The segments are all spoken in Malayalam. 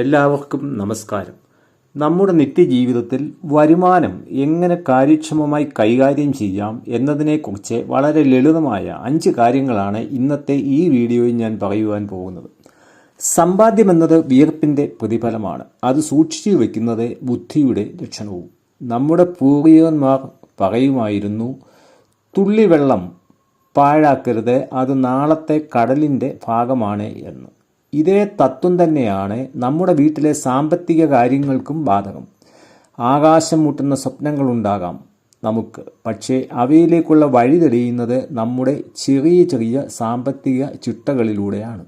എല്ലാവർക്കും നമസ്കാരം. നമ്മുടെ നിത്യജീവിതത്തിൽ വരുമാനം എങ്ങനെ കാര്യക്ഷമമായി കൈകാര്യം ചെയ്യാം എന്നതിനെക്കുറിച്ച് വളരെ ലളിതമായ അഞ്ച് കാര്യങ്ങളാണ് ഇന്നത്തെ ഈ വീഡിയോയിൽ ഞാൻ പറയുവാൻ പോകുന്നത്. സമ്പാദ്യം എന്നത് വിയർപ്പിന്റെ പ്രതിഫലമാണ്. അത് സൂക്ഷിച്ചു വയ്ക്കുന്നത് ബുദ്ധിയുടെ ലക്ഷണവും. നമ്മുടെ പൂർവികന്മാർ പറയുമായിരുന്നു തുള്ളിവെള്ളം പാഴാക്കരുത് അത് നാളത്തെ കടലിന്റെ ഭാഗമാണ് എന്ന്. ഇതേ തത്വം തന്നെയാണ് നമ്മുടെ വീട്ടിലെ സാമ്പത്തിക കാര്യങ്ങൾക്കും ബാധകം. ആകാശം മുട്ടുന്ന സ്വപ്നങ്ങളുണ്ടാകാം നമുക്ക്. പക്ഷേ അവയിലേക്കുള്ള വഴി തെളിയുന്നത് നമ്മുടെ ചെറിയ ചെറിയ സാമ്പത്തിക ചിട്ടകളിലൂടെയാണ്.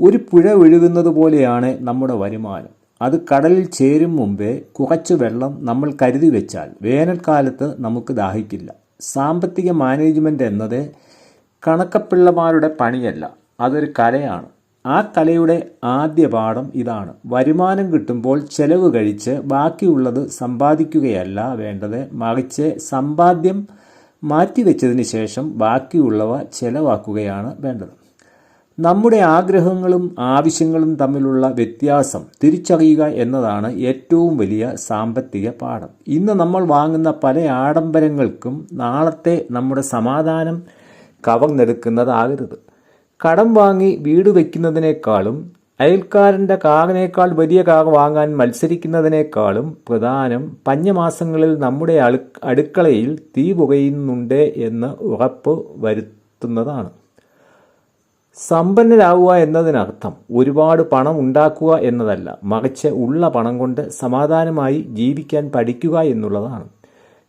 ഒരു പുഴ ഒഴുകുന്നത് പോലെയാണ് നമ്മുടെ വരുമാനം. അത് കടലിൽ ചേരും മുമ്പേ കുറച്ച് വെള്ളം നമ്മൾ കരുതി വെച്ചാൽ വേനൽക്കാലത്ത് നമുക്ക് ദാഹിക്കില്ല. സാമ്പത്തിക മാനേജ്മെന്റ് എന്നത് കണക്കപ്പിള്ളമാരുടെ പണിയല്ല. അതൊരു കലയാണ്. ആ കലയുടെ ആദ്യ പാഠം ഇതാണ്. വരുമാനം കിട്ടുമ്പോൾ ചെലവ് കഴിച്ച് ബാക്കിയുള്ളത് സമ്പാദിക്കുകയല്ല വേണ്ടത്. മറിച്ച് സമ്പാദ്യം മാറ്റിവെച്ചതിന് ശേഷം ബാക്കിയുള്ളവ ചെലവാക്കുകയാണ് വേണ്ടത്. നമ്മുടെ ആഗ്രഹങ്ങളും ആവശ്യങ്ങളും തമ്മിലുള്ള വ്യത്യാസം തിരിച്ചറിയുക എന്നതാണ് ഏറ്റവും വലിയ സാമ്പത്തിക പാഠം. ഇന്ന് നമ്മൾ വാങ്ങുന്ന പല ആഡംബരങ്ങൾക്കും നാളത്തെ നമ്മുടെ സമാധാനം കവർന്നെടുക്കുന്നതാകരുത്. കടം വാങ്ങി വീട് വയ്ക്കുന്നതിനേക്കാളും അയൽക്കാരന്റെ കാകനേക്കാൾ വലിയ കാക വാങ്ങാൻ മത്സരിക്കുന്നതിനേക്കാളും പ്രധാനം പഞ്ഞമാസങ്ങളിൽ നമ്മുടെ അടു അടുക്കളയിൽ തീ പുകയുന്നുണ്ട് എന്ന് ഉറപ്പ് വരുത്തുന്നതാണ്. സമ്പന്നരാകുക എന്നതിനർത്ഥം ഒരുപാട് പണം ഉണ്ടാക്കുക എന്നതല്ല മറിച്ച് ഉള്ള പണം കൊണ്ട് സമാധാനമായി ജീവിക്കാൻ പഠിക്കുക എന്നുള്ളതാണ്.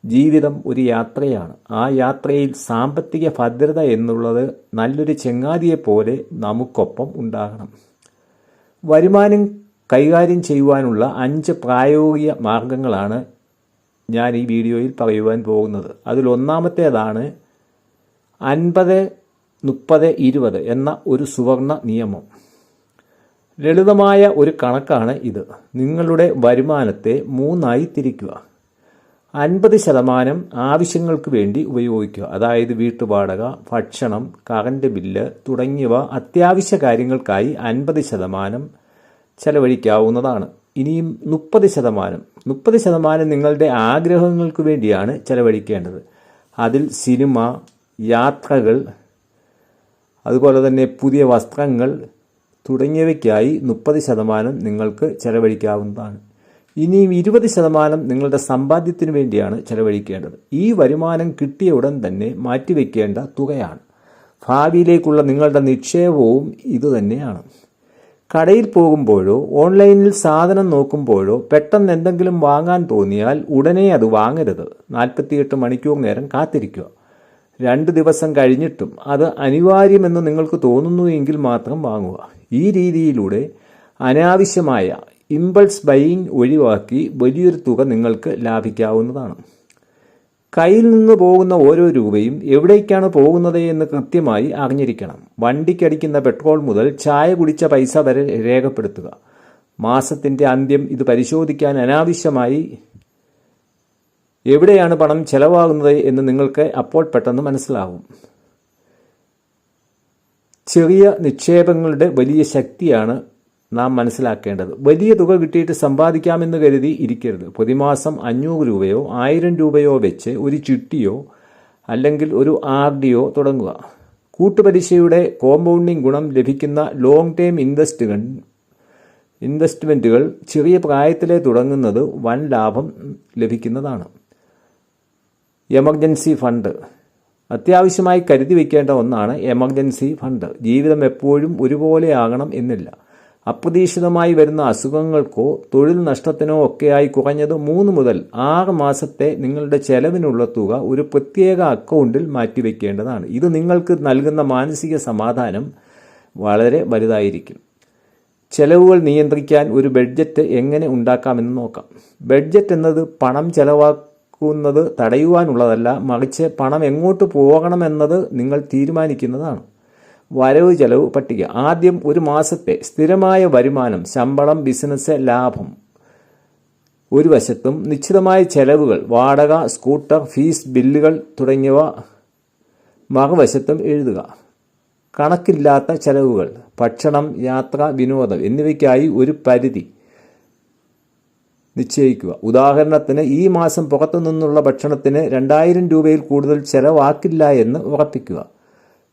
ജീവിതം ഒരു യാത്രയാണ്. ആ യാത്രയിൽ സാമ്പത്തിക ഭദ്രത എന്നുള്ളത് നല്ലൊരു ചെങ്ങാതിയെപ്പോലെ നമുക്കൊപ്പം ഉണ്ടാകണം. വരുമാനം കൈകാര്യം ചെയ്യുവാനുള്ള അഞ്ച് പ്രായോഗിക മാർഗങ്ങളാണ് ഞാൻ ഈ വീഡിയോയിൽ പറയുവാൻ പോകുന്നത്. അതിൽ ഒന്നാമത്തേതാണ് അൻപത് മുപ്പത് ഇരുപത് എന്ന ഒരു സുവർണ നിയമം. ലളിതമായ ഒരു കണക്കാണ് ഇത്. നിങ്ങളുടെ വരുമാനത്തെ മൂന്നായി തിരിക്കുക. അൻപത് ശതമാനം ആവശ്യങ്ങൾക്ക് വേണ്ടി ഉപയോഗിക്കുക. അതായത് വീട്ടുവാടക ഭക്ഷണം കറണ്ട് ബില്ല് തുടങ്ങിയവ അത്യാവശ്യ കാര്യങ്ങൾക്കായി അൻപത് ശതമാനം ചെലവഴിക്കാവുന്നതാണ്. ഇനിയും മുപ്പത് ശതമാനം. മുപ്പത് ശതമാനം നിങ്ങളുടെ ആഗ്രഹങ്ങൾക്ക് വേണ്ടിയാണ് ചെലവഴിക്കേണ്ടത്. അതിൽ സിനിമ യാത്രകൾ അതുപോലെ തന്നെ പുതിയ വസ്ത്രങ്ങൾ തുടങ്ങിയവയ്ക്കായി മുപ്പത് ശതമാനം നിങ്ങൾക്ക് ചെലവഴിക്കാവുന്നതാണ്. ഇനിയും ഇരുപത് ശതമാനം നിങ്ങളുടെ സമ്പാദ്യത്തിന് വേണ്ടിയാണ് ചെലവഴിക്കേണ്ടത്. ഈ വരുമാനം കിട്ടിയ ഉടൻ തന്നെ മാറ്റിവെക്കേണ്ട തുകയാണ്. ഭാവിയിലേക്കുള്ള നിങ്ങളുടെ നിക്ഷേപവും ഇതുതന്നെയാണ് കടയിൽ പോകുമ്പോഴോ ഓൺലൈനിൽ സാധനം നോക്കുമ്പോഴോ പെട്ടെന്ന് എന്തെങ്കിലും വാങ്ങാൻ തോന്നിയാൽ ഉടനെ അത് വാങ്ങരുത്. നാൽപ്പത്തിയെട്ട് മണിക്കൂർ നേരം കാത്തിരിക്കുക. രണ്ട് ദിവസം കഴിഞ്ഞിട്ടും അത് അനിവാര്യമെന്ന് നിങ്ങൾക്ക് തോന്നുന്നു എങ്കിൽ മാത്രം വാങ്ങുക. ഈ രീതിയിലൂടെ അനാവശ്യമായ ഇമ്പൾസ് ബൈയിങ് ഒഴിവാക്കി വലിയൊരു തുക നിങ്ങൾക്ക് ലാഭിക്കാവുന്നതാണ്. കയ്യിൽ നിന്ന് പോകുന്ന ഓരോ രൂപയും എവിടേക്കാണ് പോകുന്നത് എന്ന് കൃത്യമായി അറിഞ്ഞിരിക്കണം. വണ്ടിക്കടിക്കുന്ന പെട്രോൾ മുതൽ ചായ കുടിച്ച പൈസ വരെ രേഖപ്പെടുത്തുക. മാസത്തിന്റെ അന്ത്യം ഇത് പരിശോധിക്കാൻ അനാവശ്യമായി എവിടെയാണ് പണം ചെലവാകുന്നത് എന്ന് നിങ്ങൾക്ക് അപ്പോൾ പെട്ടെന്ന് മനസ്സിലാവും. ചെറിയ നിക്ഷേപങ്ങളുടെ വലിയ ശക്തിയാണ് നാം മനസ്സിലാക്കേണ്ടത്. വലിയ തുക കിട്ടിയിട്ട് സമ്പാദിക്കാമെന്ന് കരുതി ഇരിക്കരുത്. പ്രതിമാസം അഞ്ഞൂറ് രൂപയോ ആയിരം രൂപയോ വെച്ച് ഒരു ചിട്ടിയോ അല്ലെങ്കിൽ ഒരു ആർ ഡിയോ തുടങ്ങുക. കൂട്ടുപലിശയുടെ കോമ്പൗണ്ടിംഗ് ഗുണം ലഭിക്കുന്ന ലോങ് ടേം ഇൻവെസ്റ്റുകൾ ഇൻവെസ്റ്റ്മെന്റുകൾ ചെറിയ പ്രായത്തിലെ തുടങ്ങുന്നത് വൻ ലാഭം ലഭിക്കുന്നതാണ്. എമർജൻസി ഫണ്ട് അത്യാവശ്യമായി കരുതി വയ്ക്കേണ്ട ഒന്നാണ് എമർജൻസി ഫണ്ട് ജീവിതം എപ്പോഴും ഒരുപോലെ ആകണം എന്നില്ല. അപ്രതീക്ഷിതമായി വരുന്ന അസുഖങ്ങൾക്കോ തൊഴിൽ നഷ്ടത്തിനോ ഒക്കെയായി കുറഞ്ഞത് മൂന്ന് മുതൽ ആറ് മാസത്തെ നിങ്ങളുടെ ചെലവിനുള്ള തുക ഒരു പ്രത്യേക അക്കൗണ്ടിൽ മാറ്റിവെക്കേണ്ടതാണ്. ഇത് നിങ്ങൾക്ക് നൽകുന്ന മാനസിക സമാധാനം വളരെ വലുതായിരിക്കും. ചെലവുകൾ നിയന്ത്രിക്കാൻ ഒരു ബഡ്ജറ്റ് എങ്ങനെ ഉണ്ടാക്കാമെന്ന് നോക്കാം. ബഡ്ജറ്റ് എന്നത് പണം ചെലവാക്കുന്നത് തടയുവാനുള്ളതല്ല മറിച്ച് പണം എങ്ങോട്ട് പോകണമെന്നത് നിങ്ങൾ തീരുമാനിക്കുന്നതാണ്. വരവ് ചെലവ് പട്ടിക. ആദ്യം ഒരു മാസത്തെ സ്ഥിരമായ വരുമാനം ശമ്പളം ബിസിനസ് ലാഭം. ഒരു വശത്തും നിശ്ചിതമായ ചെലവുകൾ വാടക സ്കൂട്ടർ ഫീസ് ബില്ലുകൾ തുടങ്ങിയവ. മറുവശത്തും എഴുതുക. കണക്കില്ലാത്ത ചെലവുകൾ ഭക്ഷണം യാത്ര വിനോദം എന്നിവയ്ക്കായി ഒരു പരിധി നിശ്ചയിക്കുക. ഉദാഹരണത്തിന് ഈ മാസം പുറത്തു നിന്നുള്ള ഭക്ഷണത്തിന് രണ്ടായിരം രൂപയിൽ കൂടുതൽ ചെലവാക്കില്ല എന്ന് ഉറപ്പിക്കുക.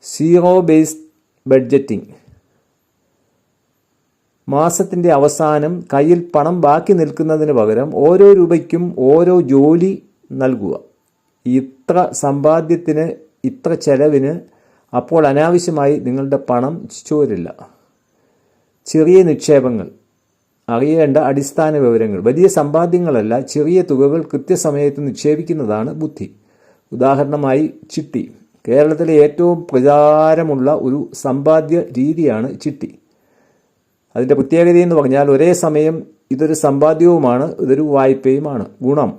Zero based budgeting. മാസത്തിന്റെ അവസാനം കയ്യിൽ പണം ബാക്കി നിൽക്കുന്നതിന് പകരം ഓരോ രൂപയ്ക്കും ഓരോ ജോലി നൽകുക. ഇത്ര സമ്പാദ്യത്തിന് ഇത്ര ചെലവിന് അപ്പോൾ അനാവശ്യമായി നിങ്ങളുടെ പണം ചോരില്ല. ചെറിയ നിക്ഷേപങ്ങൾ അറിയേണ്ട അടിസ്ഥാന വിവരങ്ങൾ വലിയ സമ്പാദ്യങ്ങളല്ല ചെറിയ തുകകൾ കൃത്യസമയത്ത് നിക്ഷേപിക്കുന്നതാണ് ബുദ്ധി. ഉദാഹരണമായി ചിട്ടി. കേരളത്തിലെ ഏറ്റവും പ്രചാരമുള്ള ഒരു സമ്പാദ്യ രീതിയാണ് ചിട്ടി. അതിന്റെ പ്രത്യേകത എന്ന് പറഞ്ഞാൽ ഒരേ സമയം ഇതൊരു സമ്പാദ്യവുമാണ് ഇതൊരു വായ്പയുമാണ്. ഗുണം.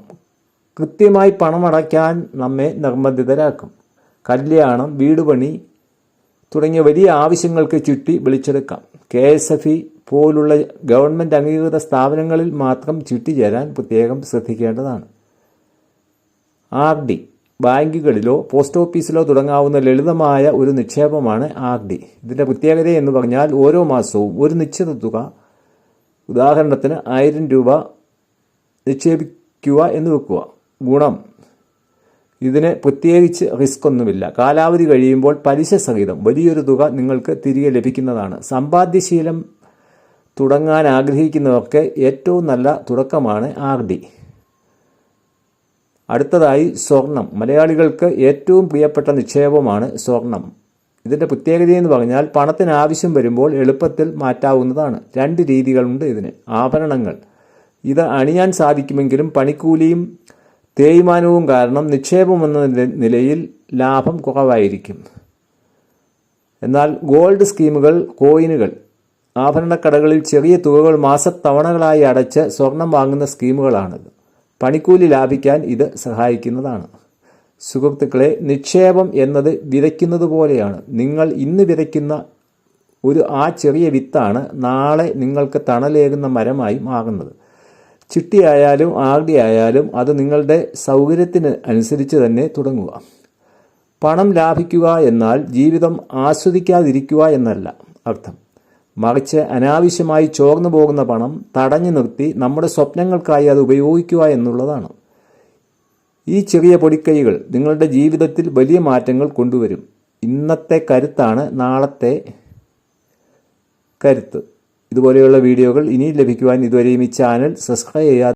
കൃത്യമായി പണം അടയ്ക്കാൻ നമ്മെ നിർബന്ധിതരാക്കും. കല്യാണം വീട് പണി തുടങ്ങിയ വലിയ ആവശ്യങ്ങൾക്ക് ചുറ്റി വിളിച്ചെടുക്കാം. കെ എസ് എഫ് ഇ പോലുള്ള ഗവൺമെന്റ് അംഗീകൃത സ്ഥാപനങ്ങളിൽ മാത്രം ചുറ്റി ചേരാൻ പ്രത്യേകം ശ്രദ്ധിക്കേണ്ടതാണ്. R D. ബാങ്കുകളിലോ പോസ്റ്റ് ഓഫീസിലോ തുടങ്ങാവുന്ന ലളിതമായ ഒരു നിക്ഷേപമാണ് ആർ ഡി. ഇതിന്റെ പ്രത്യേകത എന്ന് പറഞ്ഞാൽ ഓരോ മാസവും ഒരു നിശ്ചിത തുക ഉദാഹരണത്തിന് ആയിരം രൂപ നിക്ഷേപിക്കുക എന്ന് വെക്കുക. ഗുണം. ഇതിന് പ്രത്യേകിച്ച് റിസ്ക് ഒന്നുമില്ല. കാലാവധി കഴിയുമ്പോൾ പലിശ സഹിതം വലിയൊരു തുക നിങ്ങൾക്ക് തിരികെ ലഭിക്കുന്നതാണ്. സമ്പാദ്യശീലം തുടങ്ങാൻ ആഗ്രഹിക്കുന്നവർക്ക് ഏറ്റവും നല്ല തുടക്കമാണ് ആർ ഡി. അടുത്തതായി സ്വർണം. മലയാളികൾക്ക് ഏറ്റവും പ്രിയപ്പെട്ട നിക്ഷേപമാണ് സ്വർണം. ഇതിന്റെ പ്രത്യേകതയെന്ന് പറഞ്ഞാൽ പണത്തിന് ആവശ്യം വരുമ്പോൾ എളുപ്പത്തിൽ മാറ്റാവുന്നതാണ്. രണ്ട് രീതികളുണ്ട് ഇതിന്. ആഭരണങ്ങൾ. ഇത് അണിയാൻ സാധിക്കുമെങ്കിലും പണിക്കൂലിയും തേയ്മാനവും കാരണം നിക്ഷേപം എന്ന നിലയിൽ ലാഭം കുറവായിരിക്കും. എന്നാൽ ഗോൾഡ് സ്കീമുകൾ കോയിനുകൾ ആഭരണക്കടകളിൽ ചെറിയ തുകകൾ മാസത്തവണകളായി അടച്ച് സ്വർണം വാങ്ങുന്ന സ്കീമുകളാണിത്. പണിക്കൂലി ലാഭിക്കാൻ ഇത് സഹായിക്കുന്നതാണ്. സുഹൃത്തുക്കളെ നിക്ഷേപം എന്നത് വിതയ്ക്കുന്നത് പോലെയാണ് നിങ്ങൾ ഇന്ന് വിതയ്ക്കുന്ന ഒരു ആ ചെറിയ വിത്താണ് നാളെ നിങ്ങൾക്ക് തണലേകുന്ന മരമായി മാറുന്നത്. ചിട്ടിയായാലും ഡി ആയാലും അത് നിങ്ങളുടെ സൗകര്യത്തിന് അനുസരിച്ച് തന്നെ തുടങ്ങുക. പണം ലാഭിക്കുക എന്നാൽ ജീവിതം ആസ്വദിക്കാതിരിക്കുക എന്നല്ല അർത്ഥം. മറിച്ച് അനാവശ്യമായി ചോർന്നു പോകുന്ന പണം തടഞ്ഞു നിർത്തി നമ്മുടെ സ്വപ്നങ്ങൾക്കായി അത് ഉപയോഗിക്കുക എന്നുള്ളതാണ്. ഈ ചെറിയ പൊടിക്കൈകൾ നിങ്ങളുടെ ജീവിതത്തിൽ വലിയ മാറ്റങ്ങൾ കൊണ്ടുവരും. ഇന്നത്തെ കരുത്താണ് നാളത്തെ കരുത്ത്. ഇതുപോലെയുള്ള വീഡിയോകൾ ഇനിയും ലഭിക്കുവാൻ ഇതുവരെയും ഈ ചാനൽ സബ്സ്ക്രൈബ് ചെയ്യാത്ത